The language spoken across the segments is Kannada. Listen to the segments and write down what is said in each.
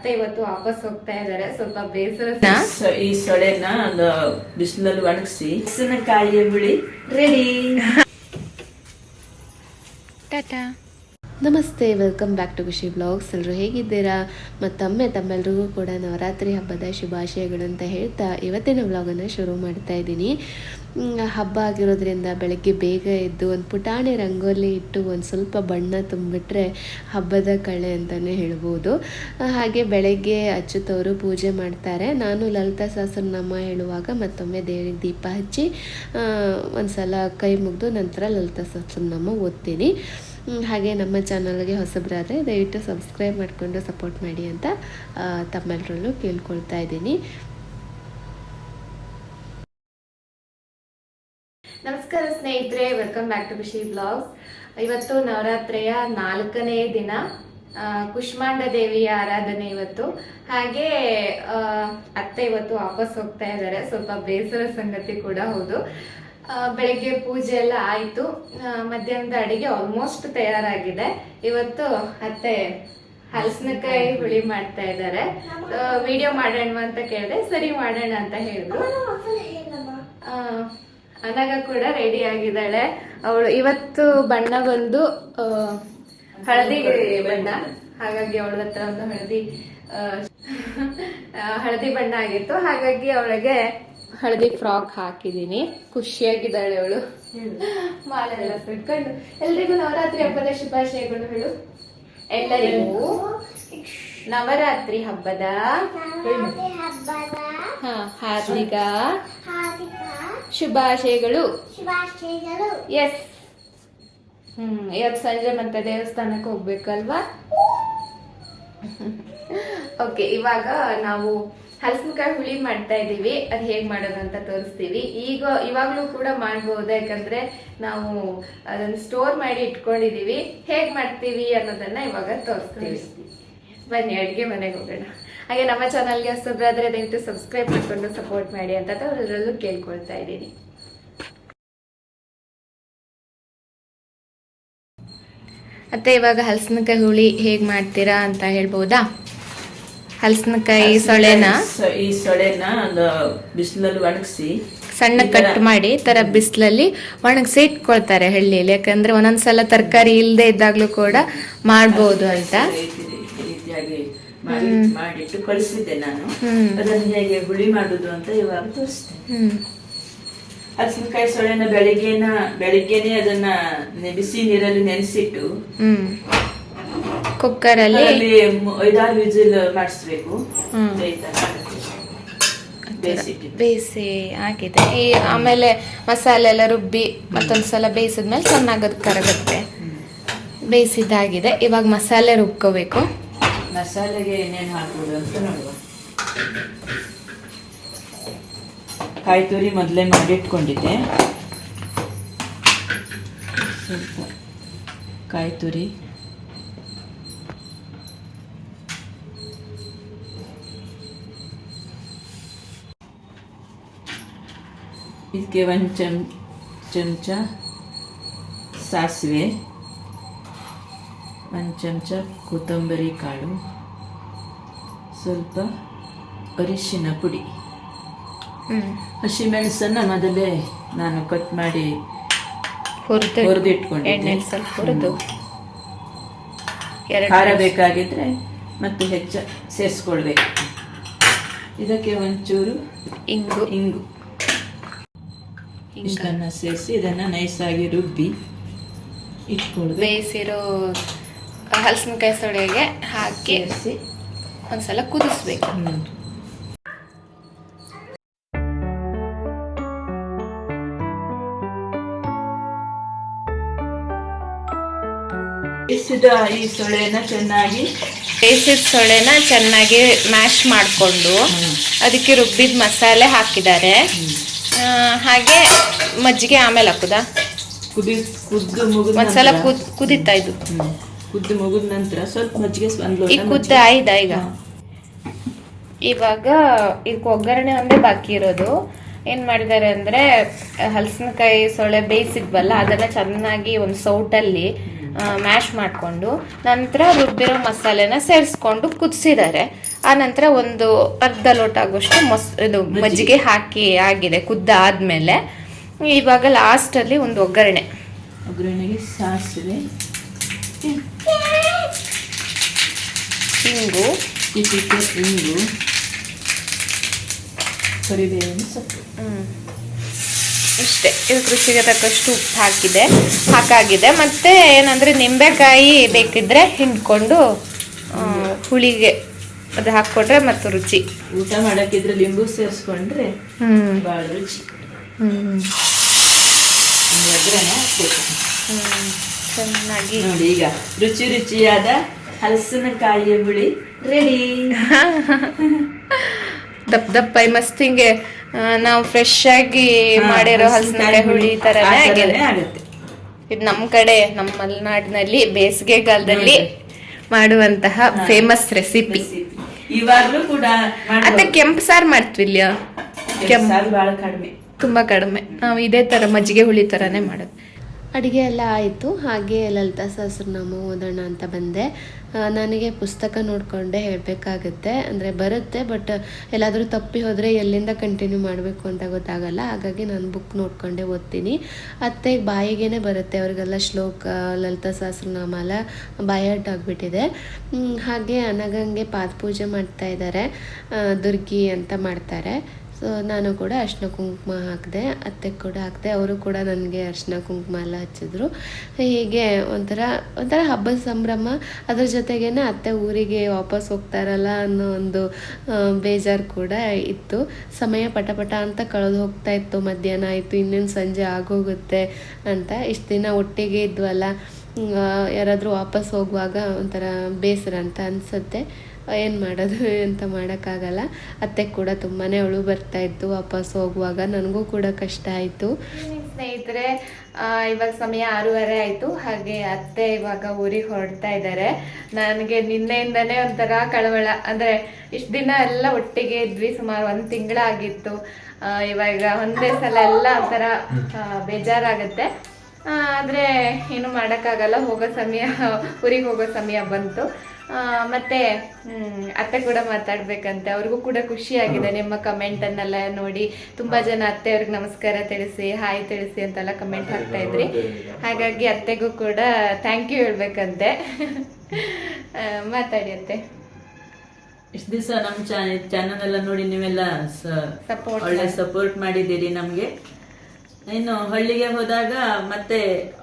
ಮತ್ತೆ ಇವತ್ತು ವಾಪಸ್ ಹೋಗ್ತಾ ಇದಾರೆ ಸ್ವಲ್ಪ ಬೇಸರ ಈ ಸೊಳೆನ ಒಂದು ಬಿಸಿಲಲ್ಲಿ ಒಣಗಿಸಿ ಕಾಯಿಯ ಬಿಳಿ ರೆಡಿ ಟಾಟಾ. ನಮಸ್ತೆ welcome back to Khushi vlogs ಎಲ್ಲರೂ ಹೇಗಿದ್ದೀರಾ? ಮತ್ತೊಮ್ಮೆ ತಮ್ಮೆಲ್ಲರಿಗೂ ಕೂಡ ನವರಾತ್ರಿ ಹಬ್ಬದ ಶುಭಾಶಯಗಳು ಅಂತ ಹೇಳ್ತಾ ಇವತ್ತಿನ ವ್ಲಾಗನ್ನು ಶುರು ಮಾಡ್ತಾ ಇದ್ದೀನಿ. ಹಬ್ಬ ಆಗಿರೋದ್ರಿಂದ ಬೆಳಗ್ಗೆ ಬೇಗ ಎದ್ದು ಒಂದು ಪುಟಾಣಿ ರಂಗೋಲಿ ಇಟ್ಟು ಒಂದು ಸ್ವಲ್ಪ ಬಣ್ಣ ತುಂಬಿಟ್ರೆ ಹಬ್ಬದ ಕಳೆ ಅಂತಲೇ ಹೇಳ್ಬೋದು. ಹಾಗೆ ಬೆಳಗ್ಗೆ ಅಚ್ಚುತ್ತವರು ಪೂಜೆ ಮಾಡ್ತಾರೆ. ನಾನು ಲಲಿತಾ ಸಹಸ್ರನಾಮ ಹೇಳುವಾಗ ಮತ್ತೊಮ್ಮೆ ದೇವರಿಗೆ ದೀಪ ಹಚ್ಚಿ ಒಂದು ಸಲ ಕೈ ಮುಗಿದು ನಂತರ ಲಲಿತಾ ಸಹಸ್ರನಾಮ ಓದ್ತೀನಿ. ಹಾಗೆ ನಮ್ಮ ಚಾನಲ್ಗೆ ಹೊಸಬರಾದರೆ, ದಯವಿಟ್ಟು ಸಬ್ಸ್ಕ್ರೈಬ್ ಮಾಡಿಕೊಂಡು ಸಪೋರ್ಟ್ ಮಾಡಿ ಅಂತ ತಮ್ಮೆಲ್ಲರಲ್ಲೂ ಕೇಳ್ಕೊಳ್ತಾ ಇದ್ದೀನಿ. ನಮಸ್ಕಾರ ಸ್ನೇಹಿತರೆ welcome back to Khushi vlogs ಇವತ್ತು ನವರಾತ್ರಿಯ ನಾಲ್ಕನೇ ದಿನ ಕುಷ್ಮಾಂಡ ದೇವಿಯ ಆರಾಧನೆ ಇವತ್ತು. ಹಾಗೆ ಅತ್ತೆ ಇವತ್ತು ವಾಪಸ್ ಹೋಗ್ತಾ ಇದ್ದಾರೆ, ಸ್ವಲ್ಪ ಬೇಸರ ಸಂಗತಿ ಕೂಡ ಹೌದು. ಬೆಳಗ್ಗೆ ಪೂಜೆ ಎಲ್ಲ ಆಯ್ತು. ಮಧ್ಯಾಹ್ನದ ಅಡಿಗೆ ಆಲ್ಮೋಸ್ಟ್ ತಯಾರಾಗಿದೆ. ಇವತ್ತು ಅತ್ತೆ ಹಲಸಿನಕಾಯಿ ಹುಳಿ ಮಾಡ್ತಾ ಇದ್ದಾರೆ. ವಿಡಿಯೋ ಮಾಡೋಣ ಅಂತ ಕೇಳಿದೆ. ಸರಿ ಮಾಡೋಣ ಅಂತ ಹೇಳಿದ್ರು. ಅನಗ ಕೂಡ ರೆಡಿ ಆಗಿದ್ದಾಳೆ. ಅವಳು ಇವತ್ತು ಬಣ್ಣ ಬಂದು ಹಳದಿ ಬಣ್ಣ. ಹಾಗಾಗಿ ಅವಳ ಹತ್ರ ಒಂದು ಹಳದಿ ಹಳದಿ ಬಣ್ಣ ಆಗಿತ್ತು. ಹಾಗಾಗಿ ಅವಳಿಗೆ ಹಳದಿ ಫ್ರಾಕ್ ಹಾಕಿದೀನಿ ಖುಷಿಯಾಗಿದ್ದಾಳೆ ಅವಳು. ಮಾಲೆಲ್ಲ ಸುಟ್ಕೊಂಡು ಎಲ್ರಿಗೂ ನವರಾತ್ರಿ ಹಬ್ಬದ ಶುಭಾಶಯಗಳು ಹೇಳು. ಎಲ್ಲರಿಗೂ ನವರಾತ್ರಿ ಹಬ್ಬದ ಹಾ, ಹಾರ್ದಿಕ ಶುಭಾಶಯಗಳು. ಎಸ್ ಹ್ಮ್ ಇವತ್ತು ಸಂಜೆ ಮತ್ತೆ ದೇವಸ್ಥಾನಕ್ಕೆ ಹೋಗ್ಬೇಕಲ್ವಾ? ಓಕೆ ಇವಾಗ ನಾವು ಹಲಸಿನಕಾಯಿ ಹುಳಿ ಮಾಡ್ತಾ ಇದ್ದೀವಿ ಅದು ಹೇಗೆ ಮಾಡೋದು ಅಂತ ತೋರಿಸ್ತೀವಿ. ಈಗ ಇವಾಗಲೂ ಕೂಡ ಮಾಡ್ಬೋದು. ಯಾಕಂದ್ರೆ ನಾವು ಅದನ್ನು ಸ್ಟೋರ್ ಮಾಡಿ ಇಟ್ಕೊಂಡಿದ್ದೀವಿ ಹೇಗೆ ಮಾಡ್ತೀವಿ ಅನ್ನೋದನ್ನ ಇವಾಗ ತೋರಿಸ್ತೀವಿ. ಬನ್ನಿ, ಅಡುಗೆ ಮನೆಗೆ ಹೋಗೋಣ. ಹಾಗೆ ನಮ್ಮ ಚಾನಲ್ಗೆ ಹೊಸಬ್ರಾದ್ರೆ ದಯವಿಟ್ಟು ಸಬ್ಸ್ಕ್ರೈಬ್ ಮಾಡ್ಕೊಂಡು ಸಪೋರ್ಟ್ ಮಾಡಿ ಅಂತ ಅದರಲ್ಲೂ ಕೇಳ್ಕೊಳ್ತಾ ಇದ್ದೀನಿ. ಮತ್ತೆ ಇವಾಗ ಹಲಸಿನಕಾಯಿ ಹುಳಿ ಹೇಗೆ ಮಾಡ್ತೀರಾ ಅಂತ ಹೇಳ್ಬೋದಾ? ಹಲಸಿನಕಾಯಿ ಸೊಳೆನ ಈ ಸೊಳೆನ ಒಂದು ಬಿಸಿಲಲ್ಲಿ ಒಣಗಿಸಿ ಸಣ್ಣ ಕಟ್ ಮಾಡಿ ತರ ಬಿಸಿಲಲ್ಲಿ ಒಣಗಿಸಿ ಇಟ್ಕೊಳ್ತಾರೆ ಹಳ್ಳಿಯಲ್ಲಿ. ಯಾಕಂದ್ರೆ ಒಂದೊಂದ್ಸಲ ತರಕಾರಿ ಇಲ್ಲದೆ ಇದ್ದಾಗ್ಲೂ ಕೂಡ ಮಾಡ್ಬೋದು ಅಂತ. ಮಾಡಿಟ್ಟು ಕಳಿಸಿದ್ದೆ ನಾನು. ಅದನ್ನು ಹೇಗೆ ಹುಳಿ ಮಾಡುದು ಅಂತ ಇವಾಗ ತೋರಿಸ್ತೇನೆ ಹಲಸಿನಕಾಯಿ ಸೊಳೆನ ಬೆಳಿಗ್ಗೆನ ಬೆಳಿಗ್ಗೆನೆ ಅದನ್ನ ಬಿಸಿ ನೀರಲ್ಲಿ ನೆನೆಸಿಟ್ಟು ಹ್ಮ್. ಕುಕ್ಕರ್ ಅಲ್ಲಿ ಐದಾರು ವಿಜಿಲ್ ಮಾಡಿಸ್ಬೇಕು. ಬೇಯಿಸಿ ಆಗಿದೆ. ಈ ಆಮೇಲೆ ಮಸಾಲೆ ಎಲ್ಲ ರುಬ್ಬಿ ಮತ್ತೊಂದ್ಸಲ ಬೇಯಿಸಿದ್ಮೇಲೆ ಚೆನ್ನಾಗಿ ಅದು ಕರಗುತ್ತೆ ಬೇಯಿಸಿದ್ದಾಗಿದೆ. ಇವಾಗ ಮಸಾಲೆ ರುಬ್ಕೋಬೇಕು. ಮಸಾಲೆಗೆ ಏನೇನು ಹಾಕ್ಬೋದು ಅಂತ ನೋಡುವ. ಕಾಯಿ ತುರಿ ಮೊದಲೇ ಮಾಡಿಟ್ಕೊಂಡಿದ್ದೆ. ಸ್ವಲ್ಪ ಕಾಯಿ ತುರಿ. ಇದಕ್ಕೆ ಒಂದು ಚಮ್ ಚಮಚ ಸಾಸಿವೆ ಒಂದು ಚಮಚ ಕೊತ್ತಂಬರಿ ಕಾಳು ಸ್ವಲ್ಪ ಅರಿಶಿನ ಪುಡಿ. ಹ್ಞೂ ಹಸಿಮೆಣಸನ್ನು ಮೊದಲೇ ನಾನು ಕಟ್ ಮಾಡಿ ಹುರಿದು ಹುರಿದಿಟ್ಕೊಂಡಿದ್ದೆ. ಸ್ವಲ್ಪ ಹುರಿದು. ಖಾರ ಬೇಕಾಗಿದ್ರೆ ಮತ್ತೆ ಹೆಚ್ಚ ಸೇರಿಸ್ಕೊಳ್ಬೇಕು. ಇದಕ್ಕೆ ಒಂಚೂರು ಇಂಗು. ಇಂಗು. ಇಷ್ಟನ್ನು ಸೇರಿಸಿ ಇದನ್ನು ನೈಸಾಗಿ ರುಬ್ಬಿ ಇಟ್ಕೊಳ್ಬೇಕು. ಬೇಯಿಸಿರೋ ಹಲಸಿನಕಾಯಿ ಸೊಳೆಗೆ ಹಾಕಿ ಸೇರಿಸಿ. ಒಂದ್ಸಲ ಕುದಿಸ್ಬೇಕು. ಬೇಯಿಸಿದ ಈ ಸೊಳೆನ ಚೆನ್ನಾಗಿ ಬೇಯಿಸಿದ ಸೊಳೆನ ಚೆನ್ನಾಗಿ ಮ್ಯಾಶ್ ಮಾಡಿಕೊಂಡು ಅದಕ್ಕೆ ರುಬ್ಬಿದ ಮಸಾಲೆ ಹಾಕಿದ್ದಾರೆ. ಹಾಗೆ ಮಜ್ಜಿಗೆ ಆಮೇಲೆ ಹಾಕುದಾ? ಕುದಿ ಕುದ್ದು ಮುಗಿದ ಒಂದ್ಸಲ ಕುದ್ ಕುದಿತಾ ಇದು ಕುದ್ದು ಮುಗಿದ ನಂತರ ಸ್ವಲ್ಪ ಮಜ್ಜಿಗೆ ಒಂದು ಈಗ ಕುದ್ದ. ಆಯ್ತಾ ಈಗ. ಇವಾಗ ಇದಕ್ಕೆ ಒಗ್ಗರಣೆ ಒಂದೇ ಬಾಕಿ ಇರೋದು. ಏನ್ ಮಾಡಿದ್ದಾರೆ ಅಂದ್ರೆ ಹಲಸಿನಕಾಯಿ ಸೊಳ್ಳೆ ಬೇಯಿಸಿದ್ವಲ್ಲ ಅದನ್ನ ಚೆನ್ನಾಗಿ ಒಂದು ಸೌಟಲ್ಲಿ ಮ್ಯಾಶ್ ಮಾಡಿಕೊಂಡು ನಂತರ ರುಬ್ಬಿರೋ ಮಸಾಲೆನ ಸೇರಿಸ್ಕೊಂಡು ಕುದಿಸಿದ್ದಾರೆ ಆ ನಂತರ ಒಂದು ಅರ್ಧ ಲೋಟ ಆಗೋಷ್ಟು ಮೊಸ್ ಇದು ಮಜ್ಜಿಗೆ. ಹಾಕಿ ಆಗಿದೆ ಕುದ್ದ ಆದಮೇಲೆ ಇವಾಗ ಲಾಸ್ಟಲ್ಲಿ ಒಂದು ಒಗ್ಗರಣೆ. ಒಗ್ಗರಣೆಗೆ ಸಾಸಿವೆ. ಇಂಗು. ಇಂಗು. ಕರಿಬೇವಿನ ಸೊಪ್ಪು. ಹ್ಮ್. ಇಷ್ಟೇ. ಇದು ರುಚಿಗೆ ತಕ್ಕಷ್ಟು ಉಪ್ಪು ಹಾಕಿದೆ. ಹಾಕಾಗಿದೆ. ಮತ್ತೆ ಏನಂದ್ರೆ ನಿಂಬೆಕಾಯಿ ಬೇಕಿದ್ರೆ ಹಿಂಡ್ಕೊಂಡು ಹುಳಿಗೆ ಅದು ಹಾಕ್ಕೊಟ್ರೆ ಮತ್ತು ರುಚಿ. ಊಟ ಮಾಡೋಕ್ಕಿದ್ರೆ ಲಿಂಬು ಸೇರಿಸ್ಕೊಂಡ್ರೆ ಭಾಳ ರುಚಿ. ಚೆನ್ನಾಗಿ. ನೋಡಿ ಈಗ ರುಚಿ ರುಚಿಯಾದ ಹಲಸಿನಕಾಯಿಯ ಹುಳಿ ರೆಡಿ. ದಪ್ಪ ದಪ್ಪ ಮಸ್ತ್ ಹಿಂಗೆ ನಾವು ಫ್ರೆಶ್ ಆಗಿ ಮಾಡಿರೋ ಹಲಸಿನಕಾಯಿ ಹುಳಿ ತರನೇ ಆಗಿದೆ. ಇದು ನಮ್ಮ ಕಡೆ ನಮ್ಮ ಮಲೆನಾಡಿನಲ್ಲಿ ಬೇಸಿಗೆಗಾಲದಲ್ಲಿ ಮಾಡುವಂತಹ ಫೇಮಸ್ ರೆಸಿಪಿ ಇವಾಗಲೂ ಕೂಡ ಅದೇ ಕೆಂಪು ಸಾರು ಮಾಡ್ತೀವಿ ಇಲ್ಲಿ ಕೆಂಪು ಸಾರು ಬಹಳ ಕಡಿಮೆ. ತುಂಬಾ ಕಡಿಮೆ. ನಾವು ಇದೇ ತರ ಮಜ್ಜಿಗೆ ಹುಳಿ ತರನೇ ಮಾಡೋದು. ಅಡುಗೆ ಎಲ್ಲ ಆಯಿತು. ಹಾಗೆ ಲಲಿತಾ ಸಹಸ್ರನಾಮ ಓದೋಣ ಅಂತ ಬಂದೆ. ನನಗೆ ಪುಸ್ತಕ ನೋಡಿಕೊಂಡೆ ಹೇಳಬೇಕಾಗತ್ತೆ. ಅಂದರೆ ಬರುತ್ತೆ, ಬಟ್ ಎಲ್ಲಾದರೂ ತಪ್ಪಿ ಹೋದರೆ ಎಲ್ಲಿಂದ ಕಂಟಿನ್ಯೂ ಮಾಡಬೇಕು ಅಂತ ಗೊತ್ತಾಗಲ್ಲ. ಹಾಗಾಗಿ ನಾನು ಬುಕ್ ನೋಡ್ಕೊಂಡೆ ಓದ್ತೀನಿ. ಅತ್ತೆ ಬಾಯಿಗೇನೆ ಬರುತ್ತೆ ಅವ್ರಿಗೆಲ್ಲ ಶ್ಲೋಕ, ಲಲಿತಾ ಸಹಸ್ರನಾಮ ಎಲ್ಲ ಬಾಯಟ್ ಆಗಿಬಿಟ್ಟಿದೆ. ಹಾಗೆ ಅನಗಂಗೆ ಪಾದ ಪೂಜೆ ಮಾಡ್ತಾ ಇದ್ದಾರೆ. ದುರ್ಗಿ ಅಂತ ಮಾಡ್ತಾರೆ. ಸೊ ನಾನು ಕೂಡ ಅರ್ಶಿನ ಕುಂಕುಮ ಹಾಕಿದೆ, ಅತ್ತೆ ಕೂಡ ಹಾಕಿದೆ, ಅವರು ಕೂಡ ನನಗೆ ಅರ್ಶಿನ ಕುಂಕುಮ ಎಲ್ಲ ಹಚ್ಚಿದ್ರು. ಹೀಗೆ ಒಂಥರ ಒಂಥರ ಹಬ್ಬದ ಸಂಭ್ರಮ. ಅದ್ರ ಜೊತೆಗೇನೆ ಅತ್ತೆ ಊರಿಗೆ ವಾಪಸ್ ಹೋಗ್ತಾರಲ್ಲ ಅನ್ನೋ ಒಂದು ಬೇಜಾರು ಕೂಡ ಇತ್ತು. ಸಮಯ ಪಟ ಪಟ ಅಂತ ಕಳೆದು ಹೋಗ್ತಾ ಇತ್ತು. ಮಧ್ಯಾಹ್ನ ಆಯಿತು, ಇನ್ನೇನು ಸಂಜೆ ಆಗೋಗುತ್ತೆ ಅಂತ. ಇಷ್ಟು ದಿನ ಒಟ್ಟಿಗೆ ಇದ್ವಲ್ಲ ಯಾರಾದರೂ ವಾಪಸ್ ಹೋಗುವಾಗ ಒಂಥರ ಬೇಸರ ಅಂತ ಅನಿಸುತ್ತೆ. ಏನು ಮಾಡೋದು ಅಂತ ಮಾಡೋಕ್ಕಾಗಲ್ಲ. ಅತ್ತೆ ಕೂಡ ತುಂಬಾ ಅಳು ಬರ್ತಾ ಇತ್ತು ವಾಪಸ್ ಹೋಗುವಾಗ. ನನಗೂ ಕೂಡ ಕಷ್ಟ ಆಯಿತು. ಸ್ನೇಹಿತರೆ ಇವಾಗ ಸಮಯ ಆರೂವರೆ ಆಯಿತು. ಹಾಗೆ ಅತ್ತೆ ಇವಾಗ ಊರಿಗೆ ಹೊರಡ್ತಾ ಇದ್ದಾರೆ. ನನಗೆ ನಿನ್ನೆಯಿಂದನೇ ಒಂಥರ ಕಳವಳ. ಅಂದ್ರೆ ಇಷ್ಟು ದಿನ ಎಲ್ಲ ಒಟ್ಟಿಗೆ ಇದ್ವಿ. ಸುಮಾರು ಒಂದು ತಿಂಗಳಾಗಿತ್ತು. ಇವಾಗ ಒಂದೇ ಸಲ ಎಲ್ಲ ಒಂಥರ ಬೇಜಾರಾಗತ್ತೆ. ಆದ್ರೆ ಏನು ಮಾಡೋಕ್ಕಾಗಲ್ಲ. ಹೋಗೋ ಸಮಯ, ಊರಿಗೆ ಹೋಗೋ ಸಮಯ ಬಂತು. ಮತ್ತೆ ಅತ್ತೆ ಕೂಡ ಮಾತಾಡ್ಬೇಕಂತೆ. ಅವ್ರಿಗೂ ಕೂಡ ಖುಷಿ ಆಗಿದೆ ನಿಮ್ಮ ಕಮೆಂಟ್ ಅನ್ನೆಲ್ಲ ನೋಡಿ. ತುಂಬಾ ಜನ ಅತ್ತೆ ಅವ್ರಿಗೆ ನಮಸ್ಕಾರ ತಿಳಿಸಿ ಹಾಯ್ ತಿಳಿಸಿ ಅಂತೆಲ್ಲ ಕಮೆಂಟ್ ಹಾಕ್ತಾ ಇದ್ರಿ. ಹಾಗಾಗಿ ಅತ್ತೆಗೂ ಕೂಡ ಥ್ಯಾಂಕ್ ಯು ಹೇಳ್ಬೇಕಂತೆ. ಮಾತಾಡಿ ಅತ್ತೆ. ಇಷ್ಟು ದಿವಸ ನಮ್ಮ ಚಾನಲ್ ಎಲ್ಲ ನೋಡಿ ನೀವೆಲ್ಲ ಒಳ್ಳೆ ಸಪೋರ್ಟ್ ಮಾಡಿದ್ದೀರಿ ನಮಗೆ. ಇನ್ನು ಹಳ್ಳಿಗೆ ಹೋದಾಗ ಮತ್ತೆ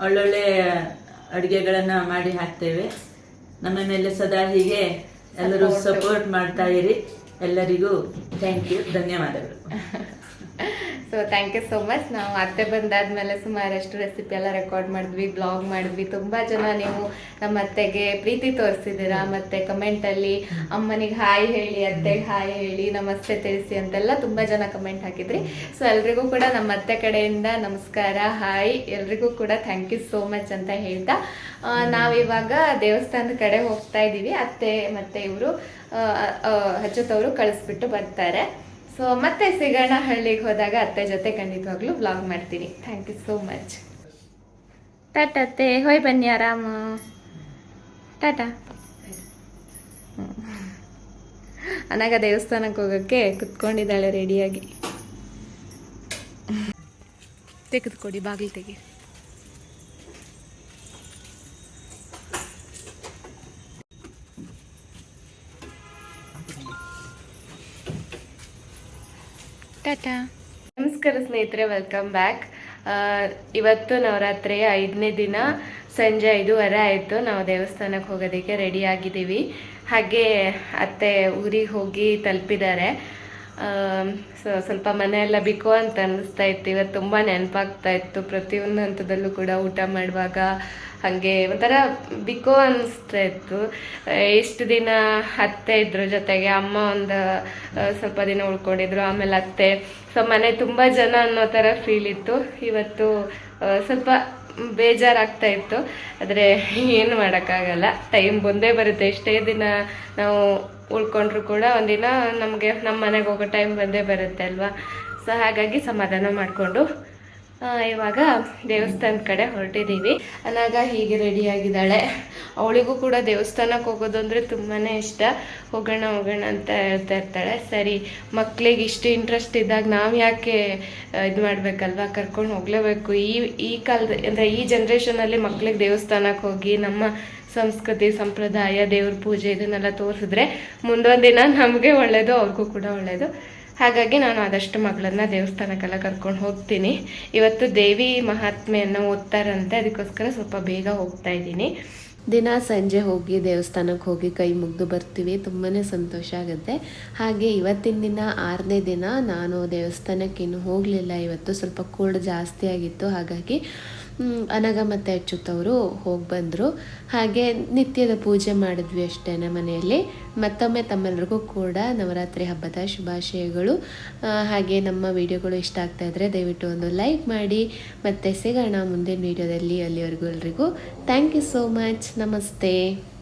ಒಳ್ಳೊಳ್ಳೆ ಅಡುಗೆಗಳನ್ನ ಮಾಡಿ ಹಾಕ್ತೇವೆ. ನಮ್ಮ ಮೇಲೆ ಸದಾ ಹೀಗೆ ಎಲ್ಲರೂ ಸಪೋರ್ಟ್ ಮಾಡ್ತಾ ಇರಿ. ಎಲ್ಲರಿಗೂ ಥ್ಯಾಂಕ್ ಯು ಧನ್ಯವಾದಗಳು. So thank you so much ನಾವು ಅತ್ತೆ ಬಂದಾದ್ಮೇಲೆ ಸುಮಾರಷ್ಟು ರೆಸಿಪಿ ಎಲ್ಲ ರೆಕಾರ್ಡ್ ಮಾಡಿದ್ವಿ ಬ್ಲಾಗ್ ಮಾಡಿದ್ವಿ. ತುಂಬ ಜನ ನೀವು ನಮ್ಮ ಅತ್ತೆಗೆ ಪ್ರೀತಿ ತೋರಿಸಿದ್ದೀರಾ. ಮತ್ತೆ ಕಮೆಂಟ್ ಅಲ್ಲಿ ಅಮ್ಮನಿಗೆ ಹಾಯ್ ಹೇಳಿ ಅತ್ತೆಗೆ ಹಾಯ್ ಹೇಳಿ, ನಮಸ್ತೆ ತಿಳಿಸಿ ಅಂತೆಲ್ಲ ತುಂಬ ಜನ ಕಮೆಂಟ್ ಹಾಕಿದ್ರಿ. ಸೊ ಎಲ್ರಿಗೂ ಕೂಡ ನಮ್ಮ ಅತ್ತೆ ಕಡೆಯಿಂದ ನಮಸ್ಕಾರ ಹಾಯ್ ಎಲ್ರಿಗೂ ಕೂಡ ಥ್ಯಾಂಕ್ ಯು ಸೋ ಮಚ್ ಅಂತ ಹೇಳ್ತಾ ನಾವಿವಾಗ ದೇವಸ್ಥಾನದ ಕಡೆ ಹೋಗ್ತಾ ಇದ್ದೀವಿ. ಅತ್ತೆ ಮತ್ತೆ ಇವರು ಹಚ್ಚುತ್ತವರು ಕಳಿಸ್ಬಿಟ್ಟು ಬರ್ತಾರೆ. ಸೊ ಮತ್ತೆ ಸಿಗೋಣ ಹಳ್ಳಿಗೆ ಹೋದಾಗ ಅತ್ತೆ ಜೊತೆ ಖಂಡಿತವಾಗ್ಲೂ ಬ್ಲಾಗ್ ಮಾಡ್ತೀನಿ. ಥ್ಯಾಂಕ್ ಯು ಸೋ ಮಚ್ ಟಾಟತ್ತೆ ಅತ್ತೆ ಹೋಯ್ ಬನ್ನಿ ಆರಾಮ. ಟಾಟಾ. ಅನಾಗ ದೇವಸ್ಥಾನಕ್ಕೆ ಹೋಗೋಕ್ಕೆ ಕುತ್ಕೊಂಡಿದ್ದಾಳೆ ರೆಡಿಯಾಗಿ ತೆಗೆದುಕೊಡಿ ಬಾಗಿಲು ತೆಗಿ. ನಮಸ್ಕಾರ ಸ್ನೇಹಿತರೆ ವೆಲ್ಕಮ್ ಬ್ಯಾಕ್ ಇವತ್ತು ನವರಾತ್ರಿಯ ಐದನೇ ದಿನ, ಸಂಜೆ ಐದೂವರೆ ಆಯಿತು. ನಾವು ದೇವಸ್ಥಾನಕ್ಕೆ ಹೋಗೋದಕ್ಕೆ ರೆಡಿ ಆಗಿದ್ದೀವಿ. ಹಾಗೆ ಅತ್ತೆ ಊರಿಗೆ ಹೋಗಿ ತಲುಪಿದ್ದಾರೆ. ಸೊ, ಸ್ವಲ್ಪ ಮನೆಯೆಲ್ಲ ಬಿಕೋ ಅಂತ ಅನ್ನಿಸ್ತಾ ಇತ್ತು. ಇವತ್ತು ತುಂಬ ನೆನಪಾಗ್ತಾ ಇತ್ತು. ಪ್ರತಿಯೊಂದು ಹಂತದಲ್ಲೂ ಕೂಡ ಊಟ ಮಾಡುವಾಗ ಹಾಗೆ ಒಂಥರ ಬಿಕೋ ಅನ್ನಿಸ್ತಾ ಇತ್ತು. ಎಷ್ಟು ದಿನ ಅತ್ತೆ ಇದ್ರ ಜೊತೆಗೆ, ಅಮ್ಮ ಒಂದು ಸ್ವಲ್ಪ ದಿನ ಉಳ್ಕೊಂಡಿದ್ರು, ಆಮೇಲೆ ಅತ್ತೆ. ಸೊ ಮನೆ ತುಂಬ ಜನ ಅನ್ನೋ ಥರ ಫೀಲ್ ಇತ್ತು. ಇವತ್ತು ಸ್ವಲ್ಪ ಬೇಜಾರಾಗ್ತಾ ಇತ್ತು. ಆದರೆ ಏನು ಮಾಡೋಕ್ಕಾಗಲ್ಲ. ಟೈಮ್ ಬಂದೇ ಬರುತ್ತೆ. ಎಷ್ಟೇ ದಿನ ನಾವು ಉಳ್ಕೊಂಡ್ರು ಕೂಡ ಒಂದಿನ ನಮಗೆ ನಮ್ಮ ಮನೆಗೆ ಹೋಗೋ ಟೈಮ್ ಬಂದೇ ಬರುತ್ತೆ ಅಲ್ವಾ? ಸೊ ಹಾಗಾಗಿ ಸಮಾಧಾನ ಮಾಡಿಕೊಂಡು ಇವಾಗ ದೇವಸ್ಥಾನದ ಕಡೆ ಹೊರಟಿದ್ದೀವಿ ಅನಾಗ ಹೀಗೆ ರೆಡಿ ಆಗಿದ್ದಾಳೆ. ಅವಳಿಗೂ ಕೂಡ ದೇವಸ್ಥಾನಕ್ಕೆ ಹೋಗೋದು ಅಂದರೆ ತುಂಬಾ ಇಷ್ಟ. ಹೋಗೋಣ ಹೋಗೋಣ ಅಂತ ಹೇಳ್ತಾ ಇರ್ತಾಳೆ. ಸರಿ, ಮಕ್ಳಿಗೆ ಇಷ್ಟು ಇಂಟ್ರೆಸ್ಟ್ ಇದ್ದಾಗ ನಾವು ಯಾಕೆ ಇದು ಮಾಡಬೇಕಲ್ವಾ? ಕರ್ಕೊಂಡು ಹೋಗಲೇಬೇಕು. ಈ ಈ ಕಾಲದ ಅಂದರೆ ಈ ಜನ್ರೇಷನಲ್ಲಿ ಮಕ್ಳಿಗೆ ದೇವಸ್ಥಾನಕ್ಕೆ ಹೋಗಿ ನಮ್ಮ ಸಂಸ್ಕೃತಿ, ಸಂಪ್ರದಾಯ, ದೇವ್ರ ಪೂಜೆ ಇದನ್ನೆಲ್ಲ ತೋರಿಸಿದ್ರೆ ಮುಂದೊಂದು ದಿನ ನಮಗೆ ಒಳ್ಳೆಯದು ಅವ್ರಿಗೂ ಕೂಡ ಒಳ್ಳೆಯದು ಹಾಗಾಗಿ ನಾನು ಆದಷ್ಟು ಮಗಳನ್ನ ದೇವಸ್ಥಾನಕ್ಕೆಲ್ಲ ಕರ್ಕೊಂಡು ಹೋಗ್ತೀನಿ. ಇವತ್ತು ದೇವಿ ಮಹಾತ್ಮೆಯನ್ನು ಓದ್ತಾರಂತೆ, ಅದಕ್ಕೋಸ್ಕರ ಸ್ವಲ್ಪ ಬೇಗ ಹೋಗ್ತಾ ಇದ್ದೀನಿ. ದಿನ ಸಂಜೆ ಹೋಗಿ ದೇವಸ್ಥಾನಕ್ಕೆ ಹೋಗಿ ಕೈ ಮುಗಿದು ಬರ್ತೀವಿ ತುಂಬಾ ಸಂತೋಷ ಆಗುತ್ತೆ. ಹಾಗೆ ಇವತ್ತಿನ ದಿನ, ಆರನೇ ದಿನ ನಾನು ದೇವಸ್ಥಾನಕ್ಕೆ ಇನ್ನೂ ಹೋಗಲಿಲ್ಲ. ಇವತ್ತು ಸ್ವಲ್ಪ ಕೋಲ್ಡ್ ಜಾಸ್ತಿ ಆಗಿತ್ತು, ಹಾಗಾಗಿ ಅನಗ ಅಚ್ಚುತ್ತವರು ಹೋಗಿ ಬಂದರು. ಹಾಗೆ ನಿತ್ಯದ ಪೂಜೆ ಮಾಡಿದ್ವಿ ಅಷ್ಟೇ ಮನೆಯಲ್ಲಿ ಮತ್ತೊಮ್ಮೆ ತಮ್ಮೆಲ್ಲರಿಗೂ ಕೂಡ ನವರಾತ್ರಿ ಹಬ್ಬದ ಶುಭಾಶಯಗಳು. ಹಾಗೆ ನಮ್ಮ ವಿಡಿಯೋಗಳು ಇಷ್ಟ ಆಗ್ತಾ ಇದ್ದರೆ ದಯವಿಟ್ಟು ಒಂದು ಲೈಕ್ ಮಾಡಿ. ಮತ್ತೆ ಸಿಗೋಣ ಮುಂದಿನ ವಿಡಿಯೋದಲ್ಲಿ ಅಲ್ಲಿವರೆಗೂ ಎಲ್ರಿಗೂ. Thank you so much. ನಮಸ್ತೆ.